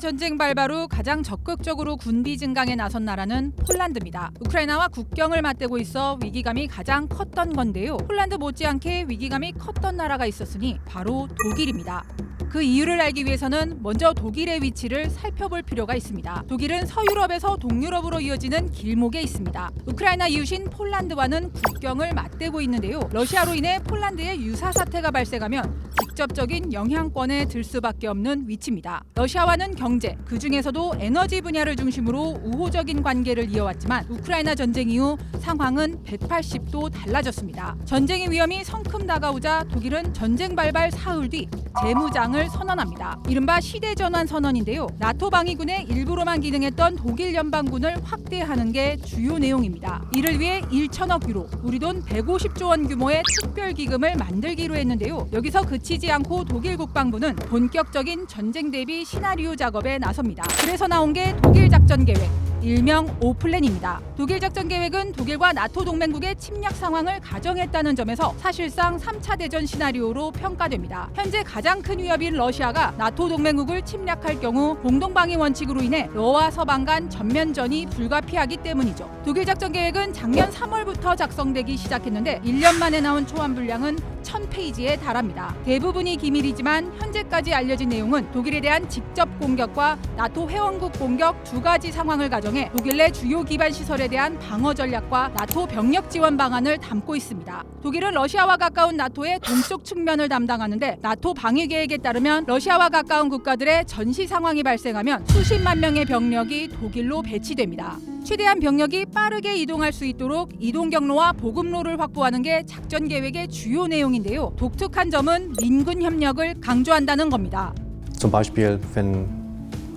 전쟁 발발 후 가장 적극적으로 군비 증강에 나선 나라는 폴란드입니다. 우크라이나와 국경을 맞대고 있어 위기감이 가장 컸던 건데요. 폴란드 못지않게 위기감이 컸던 나라가 있었으니 바로 독일입니다. 그 이유를 알기 위해서는 먼저 독일의 위치를 살펴볼 필요가 있습니다. 독일은 서유럽에서 동유럽으로 이어지는 길목에 있습니다. 우크라이나 이웃인 폴란드와는 국경을 맞대고 있는데요. 러시아로 인해 폴란드에 유사 사태가 발생하면 직접적인 영향권에 들 수밖에 없는 위치입니다. 러시아와는 경제, 그 중에서도 에너지 분야를 중심으로 우호적인 관계를 이어왔지만 우크라이나 전쟁 이후 상황은 180도 달라졌습니다. 전쟁의 위험이 성큼 다가오자 독일은 전쟁 발발 사흘 뒤 재무장을 선언합니다. 이른바 시대 전환 선언인데요. 나토 방위군의 일부로만 기능했던 독일 연방군을 확대하는 게 주요 내용입니다. 이를 위해 1천억 유로, 우리 돈 150조 원 규모의 특별 기금을 만들기로 했는데요. 여기서 그치지 않고 독일 국방부는 본격적인 전쟁 대비 시나리오 작업에 나섭니다. 그래서 나온 게 독일 작전 계획. 일명 오플랜입니다. 독일 작전 계획은 독일과 나토 동맹국의 침략 상황을 가정했다는 점에서 사실상 3차 대전 시나리오로 평가됩니다. 현재 가장 큰 위협인 러시아가 나토 동맹국을 침략할 경우 공동 방위 원칙으로 인해 러와 서방 간 전면전이 불가피하기 때문이죠. 독일 작전 계획은 작년 3월부터 작성되기 시작했는데 1년 만에 나온 초안 분량은 1000페이지에 달합니다. 대부분이 기밀이지만 현재까지 알려진 내용은 독일에 대한 직접 공격과 나토 회원국 공격 두 가지 상황을 가 정해 독일 내 주요 기반 시설에 대한 방어 전략과 나토 병력 지원 방안을 담고 있습니다. 독일은 러시아와 가까운 나토의 동쪽 측면을 담당하는데 나토 방위 계획에 따르면 러시아와 가까운 국가들의 전시 상황이 발생하면 수십만 명의 병력이 독일로 배치됩니다. 최대한 병력이 빠르게 이동할 수 있도록 이동 경로와 보급로를 확보하는 게 작전 계획의 주요 내용인데요. 독특한 점은 민군 협력을 강조한다는 겁니다. Zum Beispiel, wenn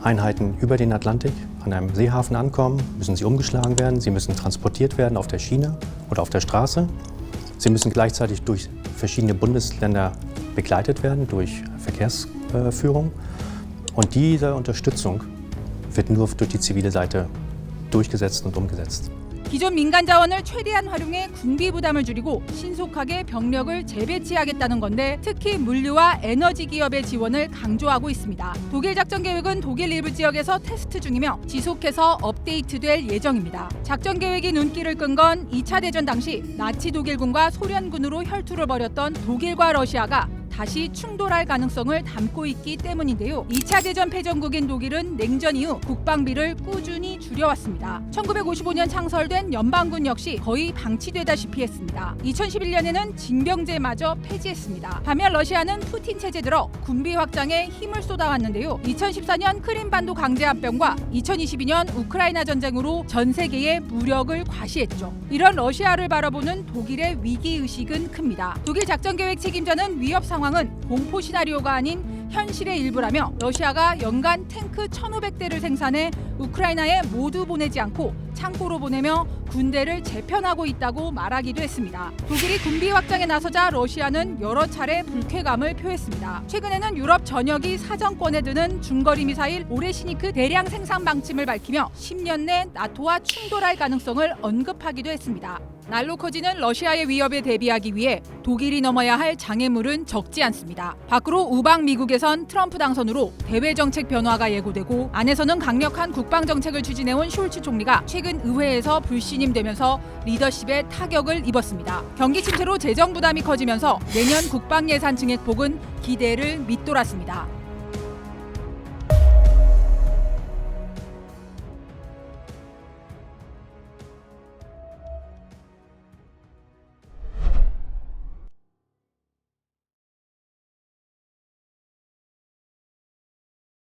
Einheiten über den Atlantik an einem Seehafen ankommen, müssen sie umgeschlagen werden, sie müssen transportiert werden auf der Schiene oder auf der Straße. Sie müssen gleichzeitig durch verschiedene Bundesländer begleitet werden, durch Verkehrsführung. Und diese Unterstützung wird nur durch die zivile Seite durchgesetzt und umgesetzt. 기존 민간 자원을 최대한 활용해 군비 부담을 줄이고 신속하게 병력을 재배치하겠다는 건데 특히 물류와 에너지 기업의 지원을 강조하고 있습니다. 독일 작전 계획은 독일 일부 지역에서 테스트 중이며 지속해서 업데이트될 예정입니다. 작전 계획이 눈길을 끈 건 2차 대전 당시 나치 독일군과 소련군으로 혈투를 벌였던 독일과 러시아가 다시 충돌할 가능성을 담고 있기 때문인데요. 2차 대전 패전국인 독일은 냉전 이후 국방비를 꾸준히 줄여왔습니다. 1955년 창설된 연방군 역시 거의 방치되다시피 했습니다. 2011년에는 징병제마저 폐지했습니다. 반면 러시아는 푸틴 체제 들어 군비 확장에 힘을 쏟아왔는데요. 2014년 크림반도 강제 합병과 2022년 우크라이나 전쟁으로 전 세계의 무력을 과시했죠. 이런 러시아를 바라보는 독일의 위기 의식은 큽니다. 독일 작전 계획 책임자는 위협 상황은 공포 시나리오가 아닌 현실의 일부라며 러시아가 연간 탱크 1,500대를 생산해 우크라이나에 모두 보내지 않고 창고로 보내며 군대를 재편하고 있다고 말하기도 했습니다. 독일이 군비 확장에 나서자 러시아는 여러 차례 불쾌감을 표했습니다. 최근에는 유럽 전역이 사정권에 드는 중거리 미사일 오레시니크 대량 생산 방침을 밝히며 10년 내 나토와 충돌할 가능성을 언급하기도 했습니다. 날로 커지는 러시아의 위협에 대비하기 위해 독일이 넘어야 할 장애물은 적지 않습니다. 밖으로 우방 미국에선 트럼프 당선으로 대외 정책 변화가 예고되고 안에서는 강력한 국방 정책을 추진해온 숄츠 총리가 최근 의회에서 불신임되면서 리더십에 타격을 입었습니다. 경기 침체로 재정 부담이 커지면서 내년 국방 예산 증액폭은 기대를 밑돌았습니다.